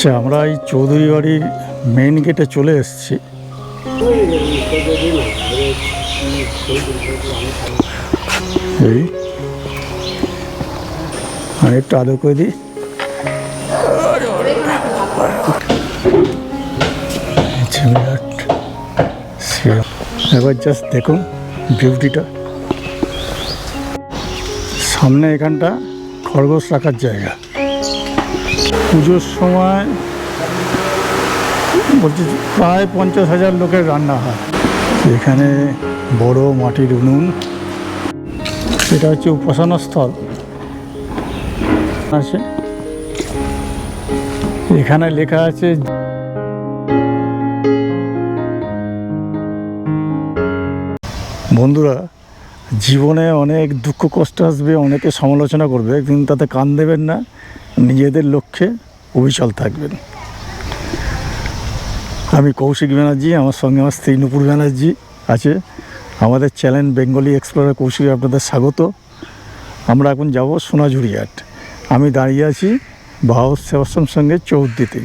আচ্ছা আমরা এই চৌধুরী বাড়ির মেইন গেটে চলে এসেছি। এই একটু আদর করে দিই। এবার জাস্ট দেখুন বিউটিটা সামনে এখানটা খরগোশ রাখার জায়গা। পুজোর সময় বলছি প্রায় পঞ্চাশ হাজার লোকের রান্না হয়। এখানে বড় মাটির উনুন, এটা হচ্ছে উপাসনা স্থল আছে। এখানে লেখা আছে, বন্ধুরা, জীবনে অনেক দুঃখ কষ্ট আসবে, অনেকে সমালোচনা করবে, কিন্তু তাতে কান দেবেন না। নিজেদের লক্ষ্যে অবিচল থাকবেন। আমি কৌশিক ব্যানার্জি, আমার সঙ্গে আমার স্ত্রী নুপুর ব্যানার্জি আছে। আমাদের চ্যানেল বেঙ্গলি এক্সপ্লোরার কৌশিকে আপনাদের স্বাগত। আমরা এখন যাব সোনাঝুরিয়াট আমি দাঁড়িয়ে আছি ভারত সেবাশ্রম সঙ্গে চৌদ্দিতে।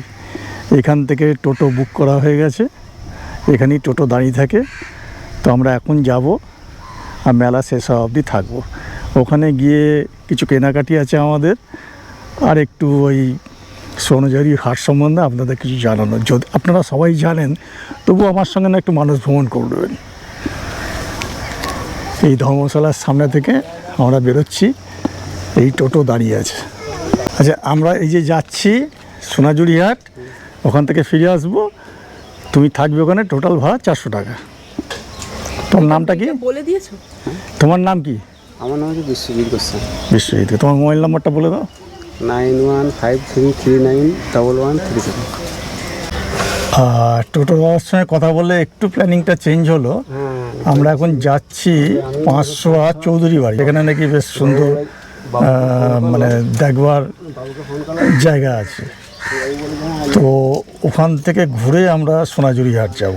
এখান থেকে টোটো বুক করা হয়ে গেছে। এখানেই টোটো দাঁড়িয়ে থাকে। তো আমরা এখন যাব আর মেলা শেষ হওয়া অবধি থাকব। ওখানে গিয়ে কিছু কেনাকাটি আছে আমাদের। আর একটু ওই সোনঝারির হাট সম্বন্ধে আপনাদের কিছু জানানো যদি আপনারা সবাই জানেন তবু আমার সঙ্গে না একটু মানুষ ভ্রমণ করবেন। এই ধর্মশালার সামনে থেকে আমরা বেরোচ্ছি এই টোটো দাঁড়িয়ে আছে। আচ্ছা আমরা এই যে যাচ্ছি সোনাঝুরি হাট ওখান থেকে ফিরে আসব। তুমি থাকবে ওখানে টোটাল ভাড়া চারশো টাকা। তোমার নামটা কি? বলে দিয়েছ? তোমার নাম কি? আমার নাম হচ্ছে বিশ্বজিৎ গোস্বামী। বিশ্বজিৎ তোমার মোবাইল নাম্বারটা বলে দাও। Nine one five three three nine double one three seven আর টোটো বাবার সঙ্গে কথা বলে একটু প্ল্যানিংটা চেঞ্জ হলো। হ্যাঁ। আমরা এখন যাচ্ছি পাঁচশো আর চৌধুরী বাড়ি। এখানে নাকি বেশ সুন্দর মানে দেখবার জায়গা আছে। তো ওখান থেকে ঘুরে আমরা সোনাঝুরি হাট যাব।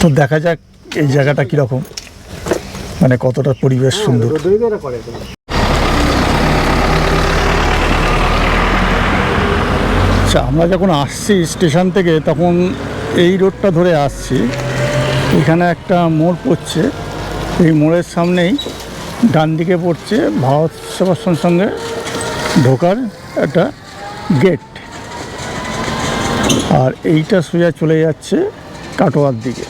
তো দেখা যাক এই জায়গাটা কীরকম মানে কতটা পরিবেশ সুন্দর। আচ্ছা আমরা যখন আসছি স্টেশন থেকে, তখন এই রোডটা ধরে আসছি। এখানে একটা মোড় পড়ছে। এই মোড়ের সামনেই ডান দিকে পড়ছে ভারত সেবাশ্রম সঙ্গে ঢোকার একটা গেট। আর এইটা সোজা চলে যাচ্ছে কাটোয়ার দিকে।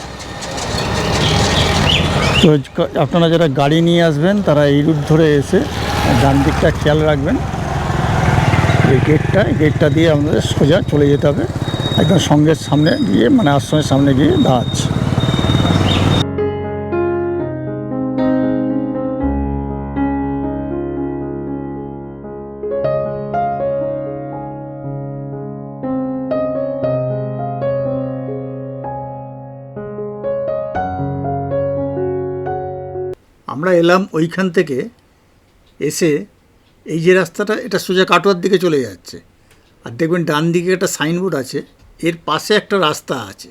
তো আপনারা যারা গাড়ি নিয়ে আসবেন, তারা এই রুট ধরে এসে ডান দিকটা খেয়াল রাখবেন। এই গেটটা গেটটা দিয়ে আমাদের সোজা চলে যেতে হবে। একদম সঙ্গের সামনে গিয়ে মানে আশ্রমের সামনে গিয়ে দাঁড়াচ্ছে। আমরা এলাম ওইখান থেকে এসে এই যে রাস্তাটা এটা সোজা কাটোয়ার দিকে চলে যাচ্ছে। আর দেখবেন ডান দিকে একটা সাইনবোর্ড আছে এর পাশে একটা রাস্তা আছে।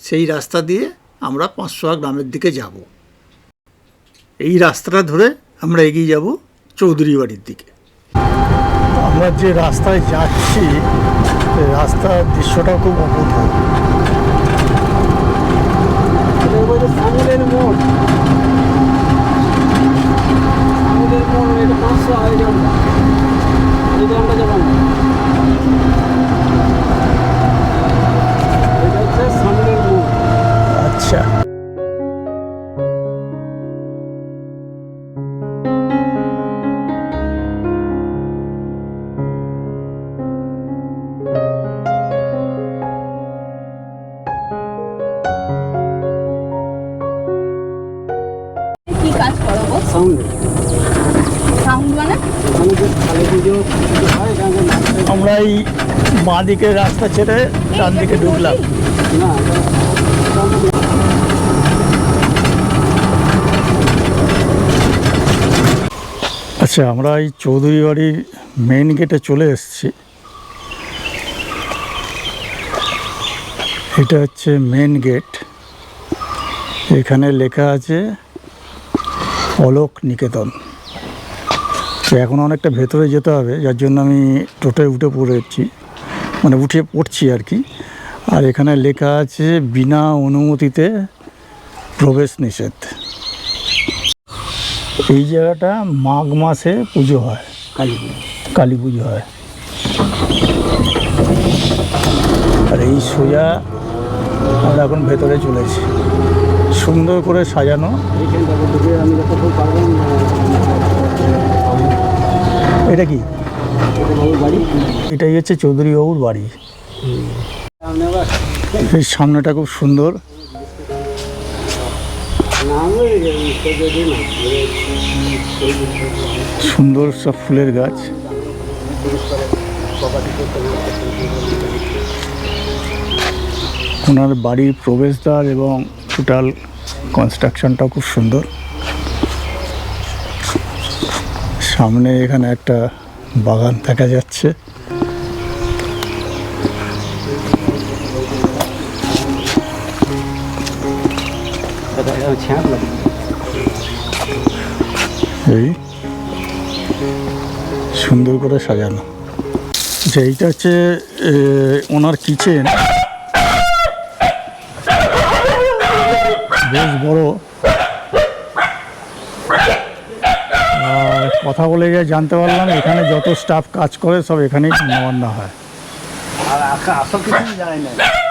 সেই রাস্তা দিয়ে আমরা পাঁচশোয়া গ্রামের দিকে যাব। এই রাস্তাটা ধরে আমরা এগিয়ে যাব চৌধুরী বাড়ির দিকে। আমরা যে রাস্তায় যাচ্ছি রাস্তার দৃশ্যটা খুব অপূর্ব সামনের মোড় সামনের মোড় এটা পাঁচশো বাঁ দিকে রাস্তা ছেড়ে ডান দিকে ঢুকলাম। আচ্ছা আমরা এই চৌধুরী বাড়ির মেইন গেটে চলে এসেছি। এটা হচ্ছে মেন গেট এখানে লেখা আছে অলোক নিকেতন তো এখন অনেকটা ভেতরে যেতে হবে, যার জন্য আমি টোটোয় উঠে পড়েছি। মানে উঠে পড়ছি আর কি। আর এখানে লেখা আছে বিনা অনুমতিতে প্রবেশ নিষেধ। এই জায়গাটা মাঘ মাসে পুজো হয়। কালী কালী পুজো হয়। আর এই সোজা আমরা এখন ভেতরে চলেছি সুন্দর করে সাজানো। এটা কি? এটাই হচ্ছে চৌধুরী বাবুর বাড়ি। এই সামনেটা খুব সুন্দর। সুন্দর সব ফুলের গাছ। ওনার বাড়ির প্রবেশদ্বার এবং টোটাল কনস্ট্রাকশনটাও খুব সুন্দর। সামনে এখানে একটা বাগান দেখা যাচ্ছে। এই সুন্দর করে সাজানো। যে এইটা হচ্ছে ওনার কিচেন। বেশ বড় আর কথা বলে গিয়ে জানতে পারলাম এখানে যত স্টাফ কাজ করে সব এখানেই নবান্ন হয়।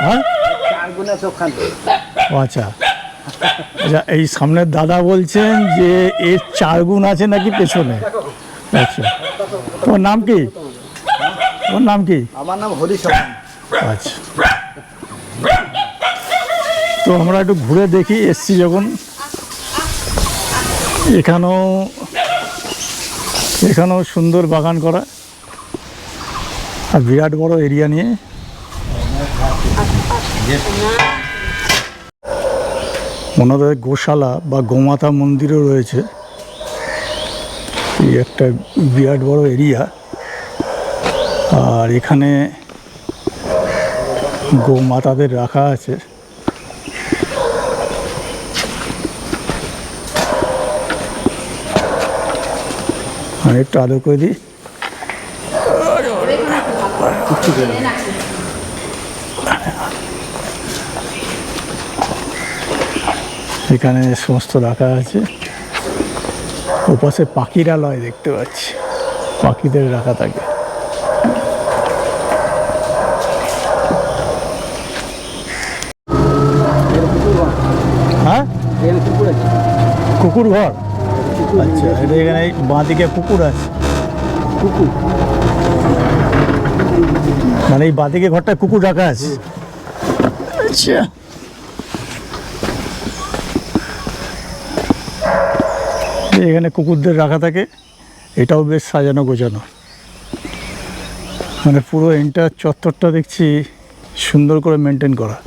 হ্যাঁ? ও আচ্ছা। আচ্ছা এই সামনের দাদা বলছেন যে এর চার গুণ আছে নাকি পেছনে? আচ্ছা। তোমার নাম কি? তোমার নাম কি? আমার নাম হরি আচ্ছা। তো আমরা একটু ঘুরে দেখি এসছি যখন। এখানেও এখানেও সুন্দর বাগান করা। আর বিরাট বড় এরিয়া নিয়ে। ওনাদের গোশালা বা গোমাতা মন্দিরও রয়েছে। এই একটা বিরাট বড় এরিয়া। আর এখানে গোমাতাদের রাখা আছে। আমি একটু আদর করে দিই। এখানে সমস্ত রাখা আছে। ওপাশে পাখিরালয় দেখতে পাচ্ছি। পাখিদের রাখা থাকে। হ্যাঁ? কুকুর ঘর। আচ্ছা এটা এখানে বাঁদিকে কুকুর আছে। কুকুর মানে এই বাঁদিকে ঘরটা কুকুর রাখা আছে। আচ্ছা। এখানে কুকুরদের রাখা থাকে এটাও বেশ সাজানো গোছানো। মানে পুরো এন্টার চত্বরটা দেখছি সুন্দর করে মেনটেন করা।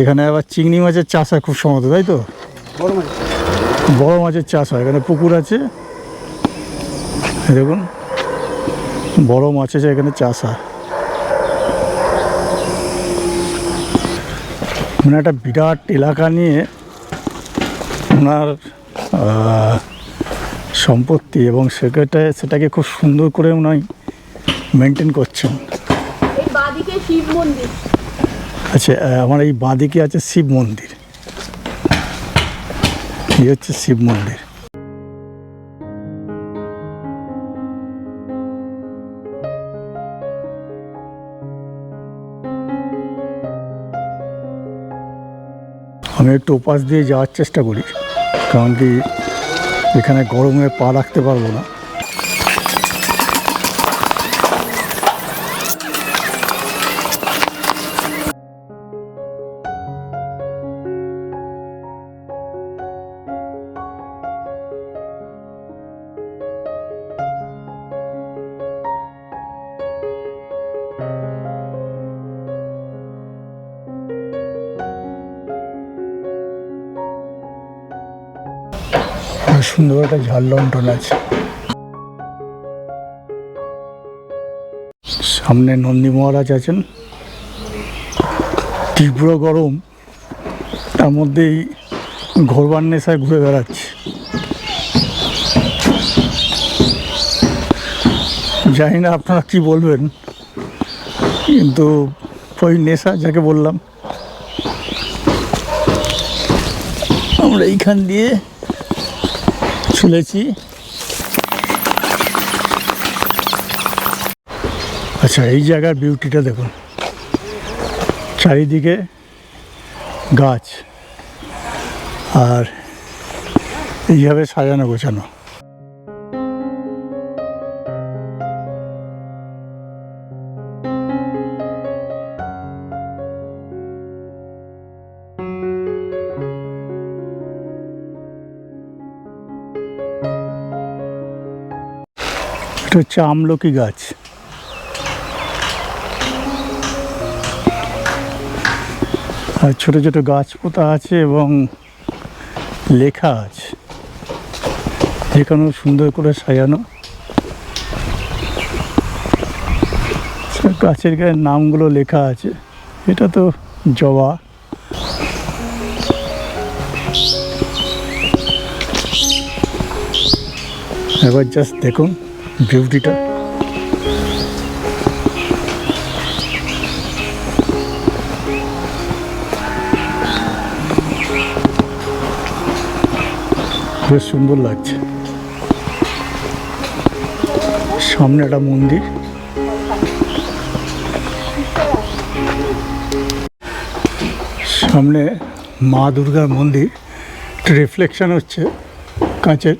এখানে আবার চিংড়ি মাছের চাষ হয় খুব সম্ভবত তাই তো? বড় মাছ। বড় মাছের চাষ হয়। এখানে পুকুর আছে। দেখুন বড় মাছ আছে এখানে চাষ হয়। মানে একটা বিরাট এলাকা নিয়ে ওনার সম্পত্তি এবং সেটাতে সেটাকে খুব সুন্দর করে উনি মেনটেন করছেন। আচ্ছা আমার এই বাঁদিকে আছে শিব মন্দির। এই হচ্ছে শিব মন্দির আমি একটু ওপাশ দিয়ে যাওয়ার চেষ্টা করি, কারণ কি এখানে গরমে পা রাখতে পারব না। সুন্দর একটা ঝাল লন্ঠন আছে। সামনে নন্দী মহারাজ আছেন। তীব্র গরম, তার মধ্যেই ঘোরবার নেশায় ঘুরে বেড়াচ্ছে। জানি না আপনারা কি বলবেন, কিন্তু ওই নেশা যাকে বললাম, আমরা এইখান দিয়ে চলেছি আচ্ছা এই জায়গার বিউটিটা দেখুন। চারিদিকে গাছ। আর এইভাবে সাজানো গোছানো। এটা হচ্ছে আমলকি গাছ। আর ছোট ছোট গাছ পোতা আছে এবং লেখা আছে। যেখানেও সুন্দর করে সাজানো। গাছের গায়ে নামগুলো লেখা আছে। এটা তো জবা। এবার জাস্ট দেখুন। বিউটিটা? বেশ সুন্দর লাগছে। সামনে একটা মন্দির। সামনে মা দুর্গার মন্দির। রিফ্লেকশন হচ্ছে কাঁচের।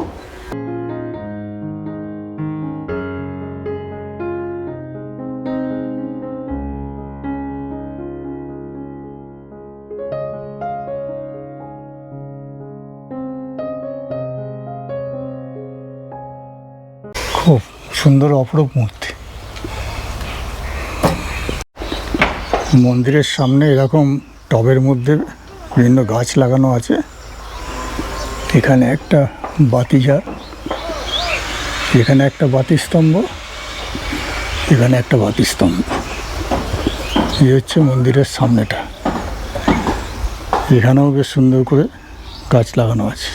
খুব সুন্দর অপরূপ মূর্তি। মন্দিরের সামনে এরকম টবের মধ্যে বিভিন্ন গাছ লাগানো আছে। এখানে একটা বাতিজার এখানে একটা বাতিস্তম্ভ, এখানে একটা বাতিস্তম্ভ। এই হচ্ছে মন্দিরের সামনেটা। এখানেও বেশ সুন্দর করে গাছ লাগানো আছে।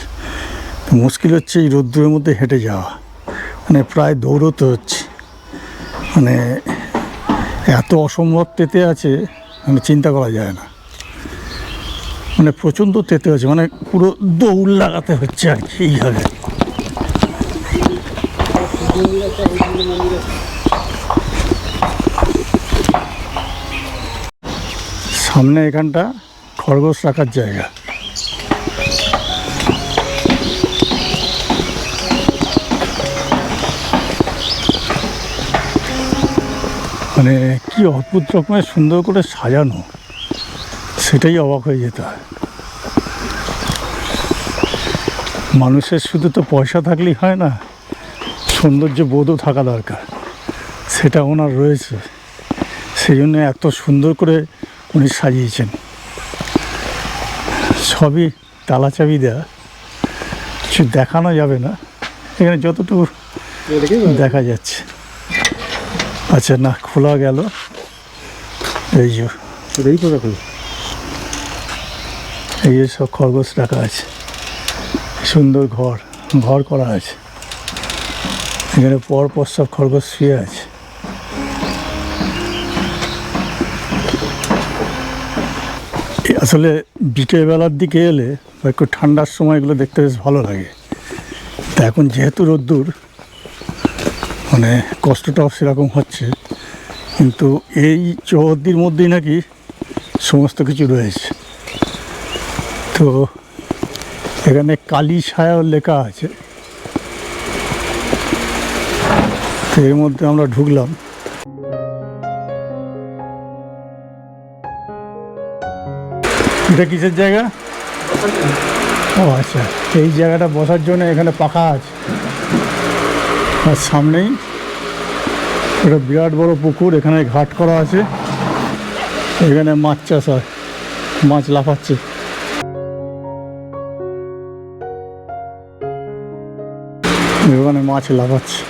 মুশকিল হচ্ছে এই রোদ্দুরের মধ্যে হেঁটে যাওয়া। মানে প্রায় দৌড়তে হচ্ছে। মানে এত অসম্ভব তেতে আছে মানে চিন্তা করা যায় না। মানে প্রচণ্ড তেতে আছে মানে পুরো দৌড় লাগাতে হচ্ছে আর কি এইভাবে। সামনে এখানটা খরগোশ রাখার জায়গা। মানে কি অদ্ভুত রকমের সুন্দর করে সাজানো। সেটাই অবাক হয়ে যেতে হয়। মানুষের শুধু তো পয়সা থাকলেই হয় না সৌন্দর্য বোধও থাকা দরকার। সেটা ওনার রয়েছে। সেই জন্য এত সুন্দর করে উনি সাজিয়েছেন। সবই তালা চাবি দেওয়া কিছু দেখানো যাবে না। এখানে যতটুকু দেখা যাচ্ছে। আচ্ছা না খোলা গেল। এই যে। এই তো দেখুন এই যে সব খরগোশ রাখা আছে। সুন্দর ঘর ঘর করা আছে। এখানে পর পর সব খরগোশ শুয়ে আছে। আসলে বিকেলবেলার দিকে এলে বা একটু ঠান্ডার সময় এগুলো দেখতে বেশ ভালো লাগে। তা এখন যেহেতু রোদ্দুর মানে কষ্টটাও সেরকম হচ্ছে। কিন্তু এই চৌহদ্দির মধ্যেই নাকি সমস্ত কিছু রয়েছে। তো এখানে কালী ছায়াও লেখা আছে। তো এর মধ্যে আমরা ঢুকলাম। এটা কিসের জায়গা? ও আচ্ছা এই জায়গাটা বসার জন্য এখানে পাখা আছে। আর সামনেই একটা বিরাট বড় পুকুর, এখানে ঘাট করা আছে। এখানে মাছ চাষ হয়, মাছ লাফাচ্ছে। ওখানে মাছ লাফাচ্ছে।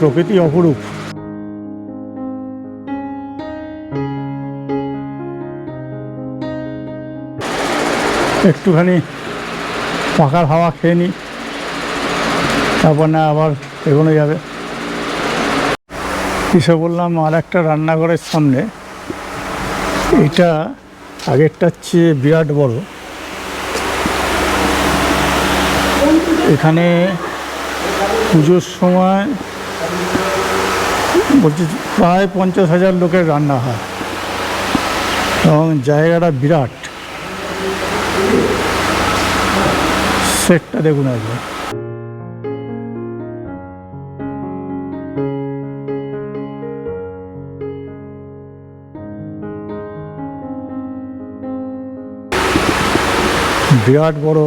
প্রকৃতি অপরূপ। একটুখানি পাখার হাওয়া খেয়ে নিই, তারপর না আবার এগোনো যাবে। কিসে বললাম, আর একটা রান্নাঘরের সামনে, এটা আগেরটার চেয়ে বিরাট বড়। এখানে পুজোর সময় বলছি, প্রায় পঞ্চাশ হাজার লোকের রান্না হয় এবং জায়গাটা বিরাট। সেটটা দেখুন একবার বিরাট বড়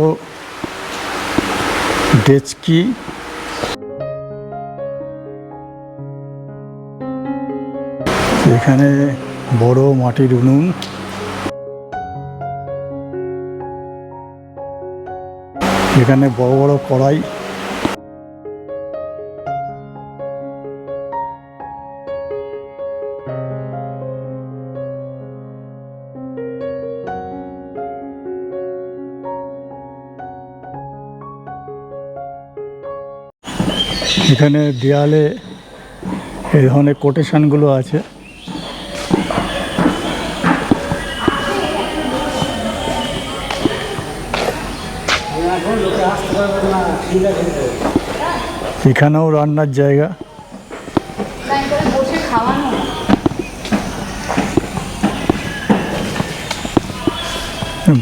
ডেচকি। এখানে বড় মাটির উনুন। এখানে বড় বড় কড়াই। এখানে দেয়ালে এই ধরনের কোটেশনগুলো আছে। এখানেও রান্নার জায়গা।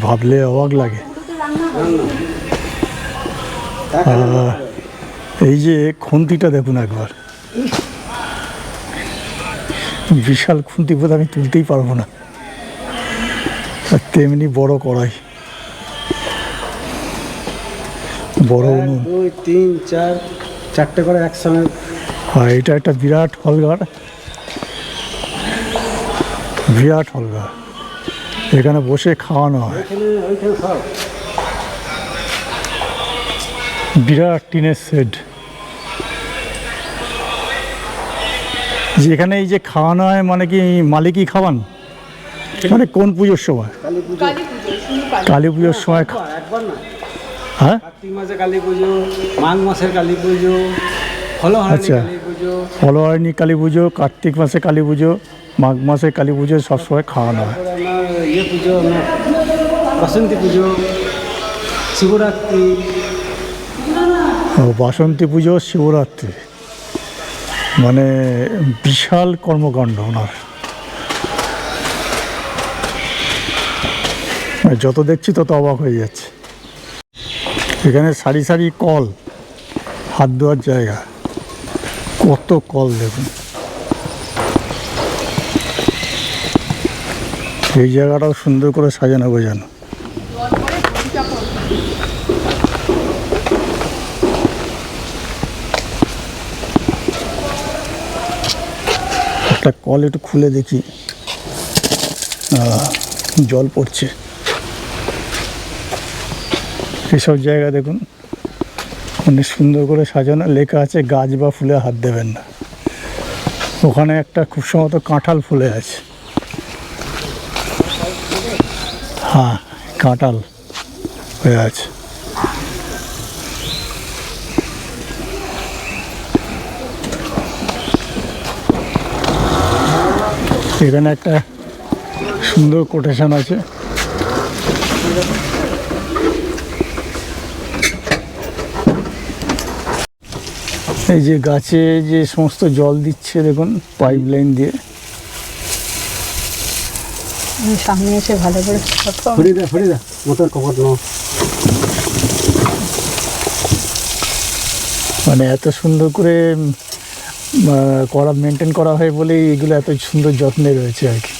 ভাবলে অবাক লাগে। এই যে খুন্তিটা দেখুন একবার। বিশাল খুন্তি বোধ আমি তুলতেই পারব না। আর তেমনি বড় কড়াই। বড় তিন, চার চারটে করে একসঙ্গে। আর এটা একটা বিরাট হলঘর বিরাট হলঘর এখানে বসে খাওয়ানো হয়। এখানে ওইখানে সব বিরাট টিনের শেড। যেখানে এই যে খাওয়ানো হয় মানে কি মালিকই খাওয়ান? মানে কোন পুজোর সময়? কালী পুজো। কালী পুজো শুধু কালী কালী পুজোর সময় একবার, একবার না হ্যাঁ? কার্তিক মাসে কালী পুজো মাঘ মাসের কালী পুজো আচ্ছা। পুজো। কালী পুজো কার্তিক মাসে কালী পুজো মাঘ মাসে কালী পুজো সবসময় খাওয়ানো হয় ইয়ে পুজো বসন্তী পুজো শিবরাত্রি। ও বাসন্তী পুজো শিবরাত্রি। মানে বিশাল কর্মকাণ্ড ওনার। যত দেখছি তত অবাক হয়ে যাচ্ছে। এখানে সারি সারি কল, হাত ধোয়ার জায়গা। কত কল দেখুন। এই জায়গাটাও সুন্দর করে সাজানো গোজানো একটা কল একটু খুলে দেখি। জল পড়ছে। এসব জায়গা দেখুন। অনেক সুন্দর করে সাজানো। লেখা আছে, গাছ বা ফুলে হাত দেবেন না। ওখানে একটা খুব সম্ভবত কাঁঠাল ফুলে আছে। হ্যাঁ কাঁঠাল হয়ে আছে। এখানে একটা সুন্দর কোটেশন আছে। এই যে গাছে যে সমস্ত জল দিচ্ছে দেখুন পাইপ লাইন দিয়ে সামনে এসে ভালো করে ফটো ফরিদা ফরিদা মোটর কপট নো মানে এত সুন্দর করে করা মেনটেন করা হয় বলেই এগুলো এত সুন্দর যত্নে রয়েছে আর কি।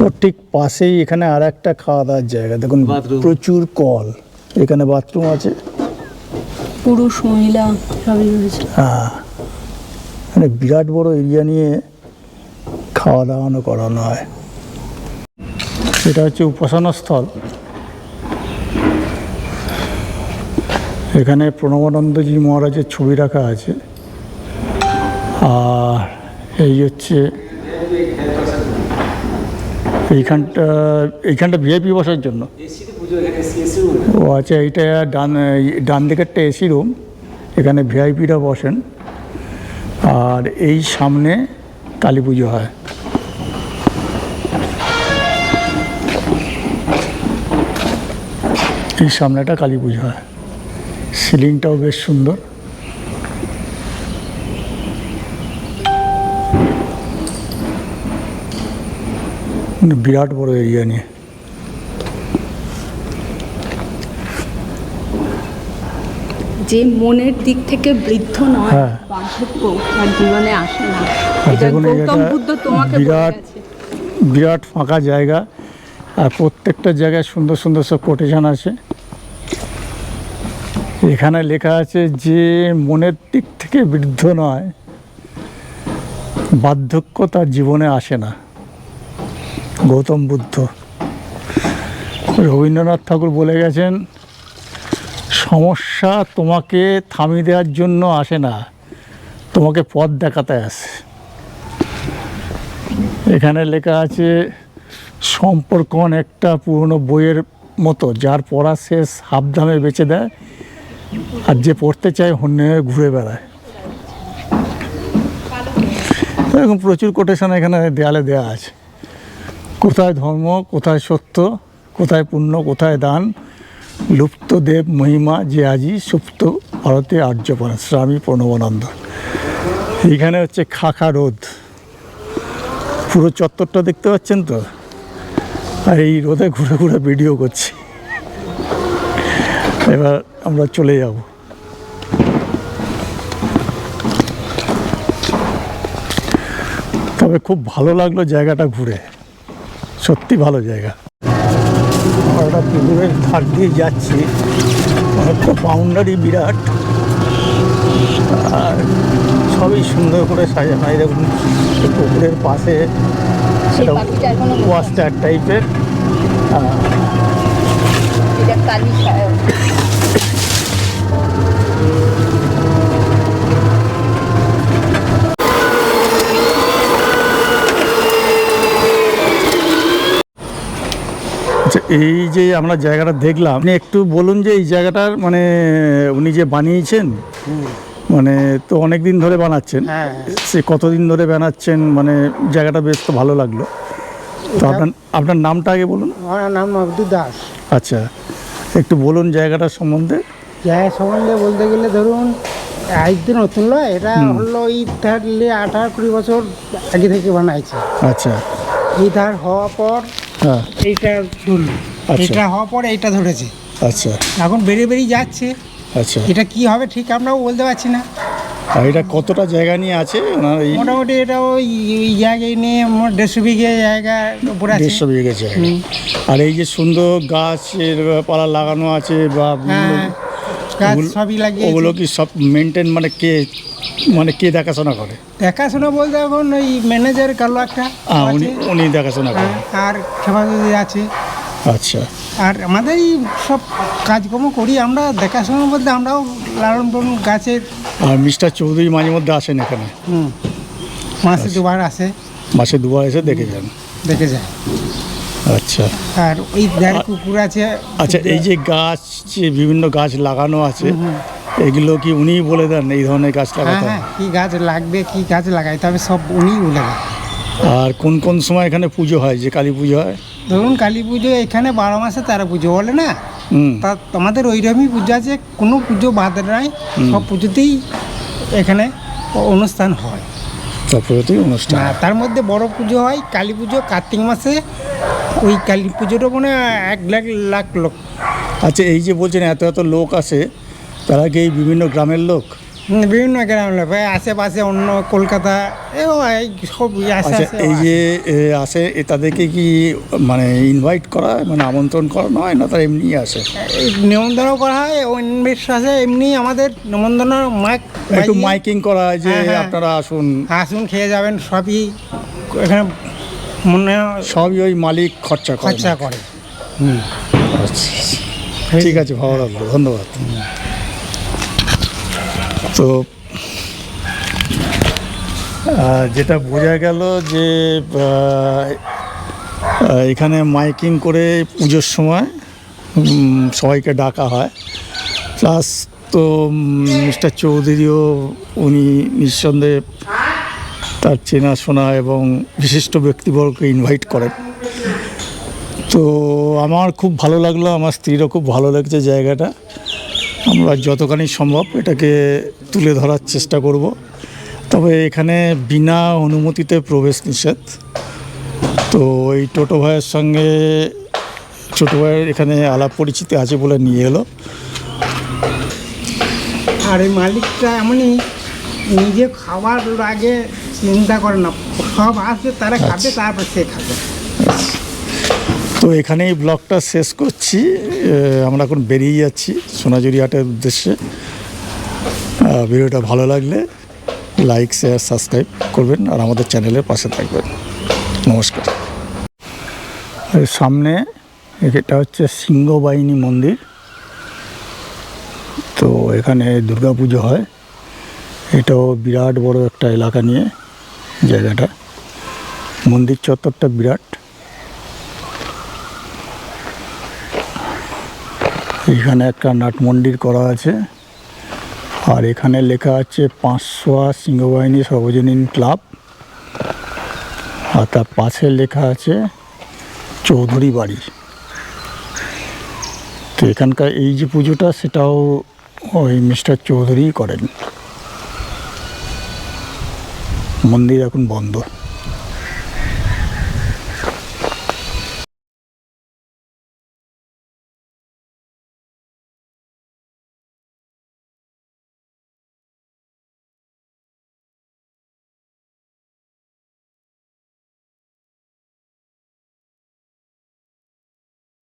ওর ঠিক পাশেই এখানে আর একটা খাওয়া দাওয়ার জায়গা। দেখুন প্রচুর কল। এখানে বাথরুম আছে। পুরুষ, মহিলা, সবই রয়েছে। হ্যাঁ। মানে বিরাট বড় এরিয়া নিয়ে খাওয়া দাওয়ানো করানো হয়। এটা হচ্ছে উপাসনা স্থল এখানে প্রণবানন্দজি মহারাজের ছবি রাখা আছে। আর এই হচ্ছে এইখানটা এইখানটা ভিআইপি বসার জন্য। ও আচ্ছা এইটা ডান ডান দিকেরটা এসি রুম এখানে ভিআইপিরা বসেন। আর এই সামনে কালী পুজো হয়। এই সামনেটা কালী পুজো হয়। সিলিংটাও বেশ সুন্দর। মানে বিরাট বড় এরিয়া নিয়ে। যে মনের দিক থেকে বৃদ্ধ নয় হ্যাঁ। বার্ধক্য তার জীবনে আসে না। এটা গৌতম বুদ্ধ তোমাকে বিরাট বিরাট ফাঁকা জায়গা আর প্রত্যেকটা জায়গায় সুন্দর সুন্দর সব কোটেশন আছে। এখানে লেখা আছে যে মনের দিক থেকে বৃদ্ধ নয় বার্ধক্য তার জীবনে আসে না। গৌতম বুদ্ধ। রবীন্দ্রনাথ ঠাকুর বলে গেছেন সমস্যা তোমাকে থামিয়ে দেওয়ার জন্য আসে না। তোমাকে পথ দেখাতে আসে। এখানে লেখা আছে, সম্পর্ক একটা পুরনো বইয়ের মতো, যার পড়া শেষ হাফ দামে বেচে দেয় আর যে পড়তে চায় হন্যে ঘুরে বেড়ায়। এরকম প্রচুর কোটেশন এখানে দেয়ালে দেওয়া আছে। কোথায় ধর্ম, কোথায় সত্য, কোথায় পুণ্য, কোথায় দান লুপ্ত দেব মহিমা যে আজি সুপ্ত ভারতে আর্যপনা স্বামী প্রণবানন্দ। এইখানে হচ্ছে খাখা রোদ। পুরো চত্বরটা দেখতে পাচ্ছেন তো? আর এই রোদে ঘুরে ঘুরে ভিডিও করছি। এবার আমরা চলে যাব। তবে খুব ভালো লাগল জায়গাটা ঘুরে। সত্যি ভালো জায়গা। আমরা পুকুরের ধার দিয়ে যাচ্ছি। একটা বাউন্ডারি বিরাট। আর সবই সুন্দর করে সাজানো। হয় দেখুন পুকুরের পাশে ওয়াস্টার টাইপের এটা কালী এই যে আমরা জায়গাটা দেখলাম আপনি একটু বলুন যে এই জায়গাটার মানে উনি যে বানিয়েছেন মানে তো অনেক দিন ধরে বানাচ্ছেন। হ্যাঁ সে কতদিন ধরে বানাচ্ছেন মানে জায়গাটা বেশ তো ভালো লাগল। তো আপনার আপনার নামটা আগে বলুন। আমার নাম আব্দুল দাস। আচ্ছা একটু বলুন জায়গাটার সম্বন্ধে। জায়গা সম্বন্ধে বলতে গেলে ধরুন আজকে নতুন নয় এটা হলো এই ধারলে আঠারো কুড়ি বছর আগে থেকে বানাইছে। আচ্ছা। এই ধার হওয়ার পর হ্যাঁ। এইটা ধরলো আচ্ছা। এটা হওয়ার পরে এইটা ধরেছে। আচ্ছা। এখন বেরিয়ে বেরিয়ে যাচ্ছে। আচ্ছা। এটা কি হবে ঠিক আমরাও বলতে পারছি না। আর এটা কতটা জায়গা নিয়ে আছে? ওনার এই মোটামুটি এটা ওই ওই জায়গায় নিয়ে মোট দেড়শো বিঘে জায়গার উপরে আছে। দেড়শো বিঘে জায়গা। আর এই যে সুন্দর গাছের পালা লাগানো আছে বা হ্যাঁ। গাছ ওগুলো- সবই লাগিয়ে ওগুলো কি সব মেনটেন মানে কে মানে কে দেখাশোনা করে? দেখাশোনা বলতে এখন ওই ম্যানেজার কালো একটা উনি উনি দেখাশোনা হ্যাঁ, করেন আর খেপাদি আছে। আচ্ছা। আর আমাদের এই সব কাজকর্ম করি আমরা দেখাশোনা বলতে আমরাও লালন পালন গাছের আর মিস্টার চৌধুরী মাঝে মধ্যে আসেন এখানে? হুম, মাসে দুবার আসে। মাসে দুবার এসে দেখে যান। দেখে যায়। আচ্ছা। আর ওই দেড় কুকুর আছে। আচ্ছা এই যে গাছ যে বিভিন্ন গাছ লাগানো আছে এগুলো কি উনিই বলে দেন এই ধরনের গাছ হ্যাঁ লাগাতে? হ্যাঁ? কী গাছ লাগবে কী গাছ লাগাইতে হবে সব উনিই বলে দেয় আর কোন কোন সময় এখানে পুজো হয় যে কালী পুজো হয়? ধরুন কালী পুজো এখানে বারো মাসে তেরো পুজো বলে না? তা আমাদের ওইরকমই পুজো আছে কোনো পুজো বাদ নাই সব পুজোতেই এখানে অনুষ্ঠান হয়। অনুষ্ঠান। তার মধ্যে বড় পুজো হয় কালী পুজো কার্তিক মাসে। ওই কালী পুজোটা মানে এক লাখ লাখ লোক। আচ্ছা এই যে বলছেন এত এত লোক আসে তারা কি বিভিন্ন গ্রামের লোক? বিভিন্ন গ্রাম লোক আশেপাশে অন্য কলকাতা সব আসে আচ্ছা এই যে আসে তাদেরকে কি মানে ইনভাইট করা হয়? মানে আমন্ত্রণ করানো হয় না তারা এমনি আসে? নিমন্ত্রণ করা হয় অন্য আসে এমনি আমাদের নিমন্ত্রণ মাইক একটু মাইকিং করা হয় যে হ্যাঁ, হ্যাঁ। আপনারা আসুন। আসুন খেয়ে যাবেন সবই এখানে মনে হয় সবই ওই মালিক খরচা খরচা করে। হুম। ঠিক আছে ভালো লাগল ধন্যবাদ। তো যেটা বোঝা গেল যে এখানে মাইকিং করে পুজোর সময় সবাইকে ডাকা হয়। প্লাস তো মিস্টার চৌধুরীও উনি নিঃসন্দেহে তার চেনাশোনা এবং বিশিষ্ট ব্যক্তিবর্গকে ইনভাইট করেন। তো, আমার খুব ভালো লাগল, আমার স্ত্রীরও খুব ভালো লাগছে জায়গাটা। আমরা যতখানি সম্ভব এটাকে তুলে ধরার চেষ্টা করব। তবে এখানে বিনা অনুমতিতে প্রবেশ নিষেধ। তো এই টোটো ভাইয়ের সঙ্গে ছোটো ভাইয়ের এখানে আলাপ পরিচিতি আছে বলে নিয়ে এলো। আর এই মালিকটা এমনই নিজে খাবার আগে চিন্তা করে না সব আসবে তারা খাবে তারপর সে খাবে। তো এখানেই ব্লগটা শেষ করছি। আমরা এখন বেরিয়ে যাচ্ছি সোনাঝুরি হাটের উদ্দেশ্যে। ভিডিওটা ভালো লাগলে লাইক শেয়ার সাবস্ক্রাইব করবেন আর আমাদের চ্যানেলের পাশে থাকবেন। নমস্কার। আর সামনে এটা হচ্ছে সিংহবাহিনী মন্দির। তো এখানে দুর্গাপুজো হয়। এটাও বিরাট বড় একটা এলাকা নিয়ে জায়গাটা। মন্দির চত্বরটা বিরাট। এখানে একটা নাট মন্দির করা আছে। আর এখানে লেখা আছে পাঁচশোয়া সিংহবাহিনী সর্বজনীন ক্লাব। আর তার পাশে লেখা আছে চৌধুরী বাড়ি। তো এখানকার এই যে পুজোটা, সেটাও ওই মিস্টার চৌধুরী করেন। মন্দির এখন বন্ধ।